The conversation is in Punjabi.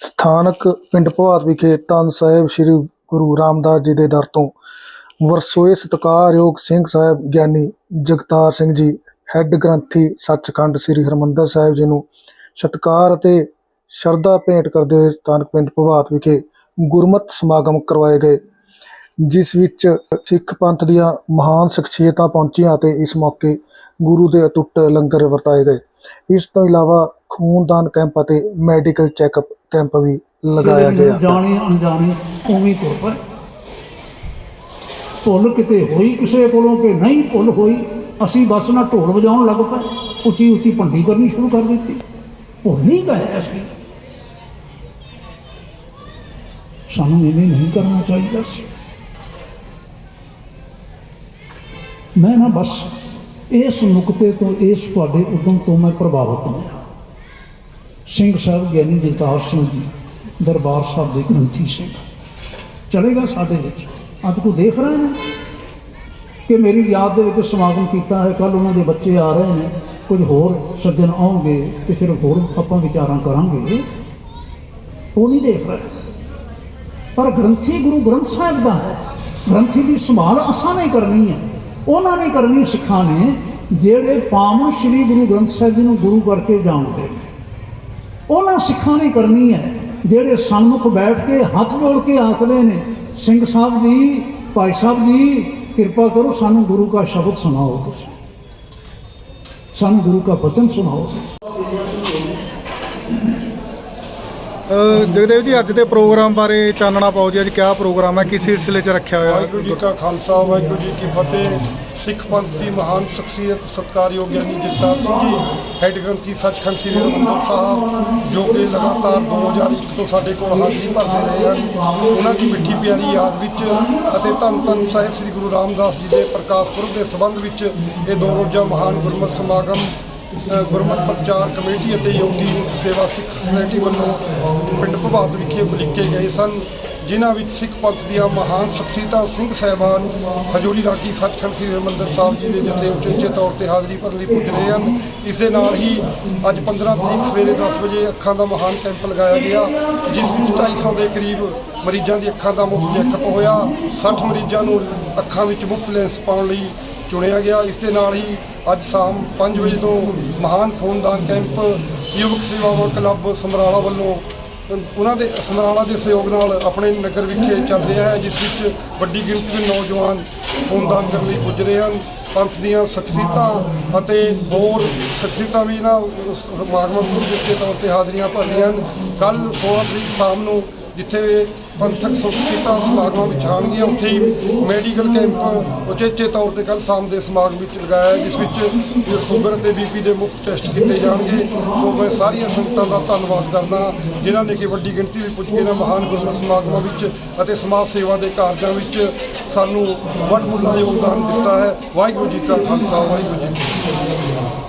ਸਥਾਨਕ ਪਿੰਡ ਭਵਾਤ ਵਿਖੇ ਧੰਨ ਸਾਹਿਬ ਸ੍ਰੀ ਗੁਰੂ ਰਾਮਦਾਸ ਜੀ ਦੇ ਦਰ ਤੋਂ ਵਰਸੋਏ ਸਤਿਕਾਰਯੋਗ ਸਿੰਘ ਸਾਹਿਬ ਗਿਆਨੀ ਜਗਤਾਰ ਸਿੰਘ ਜੀ ਹੈੱਡ ਗ੍ਰੰਥੀ ਸੱਚਖੰਡ ਸ੍ਰੀ ਹਰਮੰਦਰ ਸਾਹਿਬ ਜੀ ਨੂੰ ਸਤਿਕਾਰ ਅਤੇ ਸ਼ਰਧਾ ਭੇਂਟ ਕਰਦੇ ਹੋਏ ਸਥਾਨਕ ਪਿੰਡ ਭਵਾਤ ਵਿਖੇ ਗੁਰਮਤਿ ਸਮਾਗਮ ਕਰਵਾਏ ਗਏ, ਜਿਸ ਵਿੱਚ ਸਿੱਖ ਪੰਥ ਦੀਆਂ ਮਹਾਨ ਸ਼ਖਸੀਅਤਾਂ ਪਹੁੰਚੀਆਂ ਅਤੇ ਇਸ ਮੌਕੇ ਗੁਰੂ ਦੇ ਅਟੁੱਟ ਲੰਗਰ ਵਰਤਾਏ ਗਏ। ਇਸ ਤੋਂ ਇਲਾਵਾ ਖੂਨਦਾਨ ਕੈਂਪ ਅਤੇ ਮੈਡੀਕਲ ਚੈੱਕਅਪ ਕੈਂਪ ਵੀ ਲਗਾਇਆ ਗਿਆ। ਜਾਣੇ ਅਣਜਾਣੇ ਉਵੇਂ ਤੁਰ ਪਏ ਭੁੱਲ ਕਿਤੇ ਹੋਈ ਕਿਸੇ ਕੋਲੋਂ ਕਿ ਨਹੀਂ ਭੁੱਲ ਹੋਈ ਅਸੀਂ ਬਸ ਨਾ ਢੋਲ ਵਜਾਉਣ ਲੱਗ ਪਏ ਉੱਚੀ ਉੱਚੀ ਭੰਡੀ ਕਰਨੀ ਸ਼ੁਰੂ ਕਰ ਦਿੱਤੀ। ਭੁੱਲ ਨਹੀਂ ਗਏ ਅਸੀਂ। ਸਾਨੂੰ ਇਵੇਂ ਨਹੀਂ ਕਰਨਾ ਚਾਹੀਦਾ ਸੀ। ਮੈਂ ਨਾ ਬਸ ਇਸ ਨੁਕਤੇ ਤੋਂ ਇਸ ਤੁਹਾਡੇ ਉਦਮ ਤੋਂ ਮੈਂ ਪ੍ਰਭਾਵਿਤ ਹੋਇਆ। ਸਿੰਘ ਸਾਹਿਬ ਗਿਆਨੀ ਜਗਤਾਰ ਸਿੰਘ ਜੀ, ਦਰਬਾਰ ਸਾਹਿਬ ਦੇ ਗ੍ਰੰਥੀ ਸਿੰਘ। ਚਲੇਗਾ ਸਾਡੇ ਵਿੱਚ। ਅੱਜ ਕੋ ਦੇਖ ਰਹੇ ਨੇ ਕਿ ਮੇਰੀ ਯਾਦ ਦੇ ਵਿੱਚ ਸਮਾਗਮ ਕੀਤਾ ਹੈ। ਕੱਲ ਉਹਨਾਂ ਦੇ ਬੱਚੇ ਆ ਰਹੇ ਨੇ। ਕੁਝ ਹੋਰ ਸੱਜਣ ਆਉਣਗੇ ਤੇ ਫਿਰ ਹੋਰ ਆਪਾਂ ਵਿਚਾਰਾਂ ਕਰਾਂਗੇ। ਉਹ ਨਹੀਂ ਦੇਖ ਰਹੇ। ਪਰ ਗ੍ਰੰਥੀ ਗੁਰੂ ਗ੍ਰੰਥ ਸਾਹਿਬ ਦਾ ਹੈ। ਗ੍ਰੰਥੀ ਦੀ ਸੰਭਾਲ ਅਸਾਂ ਨੇ ਕਰਨੀ ਹੈ। ਉਹਨਾਂ ਨੇ ਕਰਨੀ ਸਿੱਖਾਂ ਨੇ। ਜਿਹੜੇ ਪਾਵਨ ਸ੍ਰੀ ਗੁਰੂ ਗ੍ਰੰਥ ਸਾਹਿਬ ਜੀ ਨੂੰ ਗੁਰੂ ਕਰਕੇ ਜਾਣਦੇ ਨੇ। ਉਹਨਾਂ ਸਿੱਖਾਂ ਨੇ ਕਰਨੀ ਹੈ ਜਿਹੜੇ ਸਨਮੁਖ ਬੈਠ ਕੇ ਹੱਥ ਜੋੜ ਕੇ ਆਖਦੇ ਨੇ ਸਿੰਘ ਸਾਹਿਬ ਜੀ ਭਾਈ ਸਾਹਿਬ ਜੀ ਕਿਰਪਾ ਕਰੋ ਸਾਨੂੰ ਗੁਰੂ ਦਾ ਸ਼ਬਦ ਸੁਣਾਓ ਤੁਸੀਂ। ਸਾਨੂੰ ਗੁਰੂ ਦਾ ਬਚਨ ਸੁਣਾਓ ਅ, ਜਗਦੇਵ ਜੀ ਅੱਜ ਦੇ ਪ੍ਰੋਗਰਾਮ ਬਾਰੇ ਚਾਨਣਾ ਪਾਓ ਜੀ। ਅੱਜ ਕਿਆ ਪ੍ਰੋਗਰਾਮ ਹੈ? ਕਿਸ ਸਿਲਸਿਲੇ 'ਚ ਰੱਖਿਆ ਹੋਇਆ? ਵਾਹਿਗੁਰੂ ਜੀ ਕਾ ਖਾਲਸਾ ਵਾਹਿਗੁਰੂ ਜੀ ਕੀ ਫਤਿਹ। ਸਿੱਖ ਪੰਥ ਦੀ ਮਹਾਨ ਸ਼ਖਸੀਅਤ ਸਤਕਾਰਯੋਗ ਗਿਆਨੀ ਜਗਤਾਰ ਸਿੰਘ ਜੀ ਹੈੱਡ ਗ੍ਰੰਥੀ ਸੱਚਖੰਡ ਸ੍ਰੀ ਹਰਿਮੰਦਰ ਸਾਹਿਬ ਜੋ ਕਿ ਲਗਾਤਾਰ 2001 ਤੋਂ ਸਾਡੇ ਕੋਲ ਹਾਜ਼ਰੀ ਭਰਦੇ ਰਹੇ ਹਨ। ਉਹਨਾਂ ਦੀ ਮਿੱਠੀ ਪਿਆਰੀ ਯਾਦ ਵਿੱਚ ਅਤੇ ਧੰਨ ਧੰਨ ਸਾਹਿਬ ਸ੍ਰੀ ਗੁਰੂ ਰਾਮਦਾਸ ਜੀ ਦੇ ਪ੍ਰਕਾਸ਼ ਪੁਰਬ ਦੇ ਸੰਬੰਧ ਵਿੱਚ ਇਹ ਦੋ ਰੋਜ਼ਾ ਮਹਾਨ ਗੁਰਮਤਿ ਸਮਾਗਮ ਅ, ਗੁਰਮਤਿ ਪ੍ਰਚਾਰ ਕਮੇਟੀ ਅਤੇ ਯੋਗੀ ਸੇਵਾ ਸਿੱਖ ਸੁਸਾਇਟੀ ਵੱਲੋਂ ਪਿੰਡ ਭਵਾਤ ਵਿਖੇ ਉਲੀਕੇ ਗਏ ਸਨ। ਜਿਨ੍ਹਾਂ ਵਿੱਚ ਸਿੱਖ ਪੰਥ ਦੀਆਂ ਮਹਾਨ ਸ਼ਖਸੀਅਤਾਂ ਸਿੰਘ ਸਾਹਿਬਾਨ ਹਜੂਰੀ ਰਾਗੀ ਸੱਚਖੰਡ ਸ੍ਰੀ ਹਰਿਮੰਦਰ ਸਾਹਿਬ ਜੀ ਦੇ ਜਥੇ ਉਚੇਚੇ ਤੌਰ ਤੇ ਹਾਜ਼ਰੀ ਭਰਨ ਲਈ ਪੁੱਜ ਰਹੇ ਹਨ। ਇਸ ਦੇ ਨਾਲ ਹੀ ਅੱਜ 15 ਤਰੀਕ ਸਵੇਰੇ 10 ਵਜੇ ਅੱਖਾਂ ਦਾ ਮਹਾਨ ਕੈਂਪ ਲਗਾਇਆ ਗਿਆ, ਜਿਸ ਵਿੱਚ 250 ਦੇ ਕਰੀਬ ਮਰੀਜ਼ਾਂ ਦੀ ਅੱਖਾਂ ਦਾ ਮੁਫਤ ਚੈੱਕਅਪ ਹੋਇਆ। 60 ਮਰੀਜ਼ਾਂ ਨੂੰ ਅੱਖਾਂ ਵਿੱਚ ਮੁਫਤ ਲੈਂਸ ਪਾਉਣ ਲਈ ਚੁਣਿਆ ਗਿਆ। ਇਸ ਦੇ ਨਾਲ ਹੀ ਅੱਜ ਸ਼ਾਮ 5 ਵਜੇ ਤੋਂ ਮਹਾਨ ਖੂਨਦਾਨ ਕੈਂਪ, ਯੁਵਕ ਸੇਵਾਵਾਂ ਕਲੱਬ ਸਮਰਾਲਾ ਵੱਲੋਂ ਉਹਨਾਂ ਦੇ ਸਮਰਾਲਾ ਦੇ ਸਹਿਯੋਗ ਨਾਲ ਆਪਣੇ ਨਗਰ ਵਿਖੇ ਚੱਲ ਰਿਹਾ ਹੈ, ਜਿਸ ਵਿੱਚ ਵੱਡੀ ਗਿਣਤੀ ਵਿੱਚ ਨੌਜਵਾਨ ਖੂਨਦਾਨ ਕਰਨ ਲਈ ਪੁੱਜ ਰਹੇ ਹਨ। ਪੰਥ ਦੀਆਂ ਸ਼ਖਸੀਅਤਾਂ ਅਤੇ ਹੋਰ ਸ਼ਖਸੀਅਤਾਂ ਵੀ ਇਹਨਾਂ ਸਮਾਗਮਾਂ ਵਿੱਚ ਉਚੇਚੇ ਤੌਰ ਤੇ ਹਾਜ਼ਰੀਆਂ ਭਰ ਰਹੀਆਂ ਹਨ। ਕੱਲ 16 ਤਰੀਕ ਸ਼ਾਮ ਨੂੰ ਜਿੱਥੇ ਪੰਥਕ ਸ਼ਖਸੀਅਤਾਂ ਸਮਾਗਮਾਂ ਵਿੱਚ ਆਉਣਗੀਆਂ, ਉੱਥੇ ਹੀ ਮੈਡੀਕਲ ਕੈਂਪ ਉਚੇਚੇ ਤੌਰ ਤੇ ਕੱਲ ਸ਼ਾਮ ਦੇ ਸਮਾਗਮ ਵਿੱਚ ਲਗਾਇਆ ਜਿਸ ਵਿੱਚ ਸ਼ੂਗਰ ਅਤੇ ਬੀਪੀ ਦੇ ਮੁਫਤ ਟੈਸਟ ਕੀਤੇ ਜਾਣਗੇ। ਸੋ ਮੈਂ ਸਾਰੀਆਂ ਸੰਗਤਾਂ ਦਾ ਧੰਨਵਾਦ ਕਰਦਾ ਜਿਨ੍ਹਾਂ ਨੇ ਕਿ ਵੱਡੀ ਗਿਣਤੀ ਵਿੱਚ ਪੁੱਜ ਕੇ ਇਹਨਾਂ ਮਹਾਨ ਗੁਰਮਤਿ ਸਮਾਗਮਾਂ ਵਿੱਚ ਅਤੇ ਸਮਾਜ ਸੇਵਾ ਦੇ ਕਾਰਜਾਂ ਵਿੱਚ ਸਾਨੂੰ ਵੱਡਮੁੱਲਾ ਯੋਗਦਾਨ ਦਿੱਤਾ ਹੈ। ਵਾਹਿਗੁਰੂ ਜੀ ਕਾ ਖਾਲਸਾ, ਵਾਹਿਗੁਰੂ ਜੀ ਕੀ ਫਤਿਹ।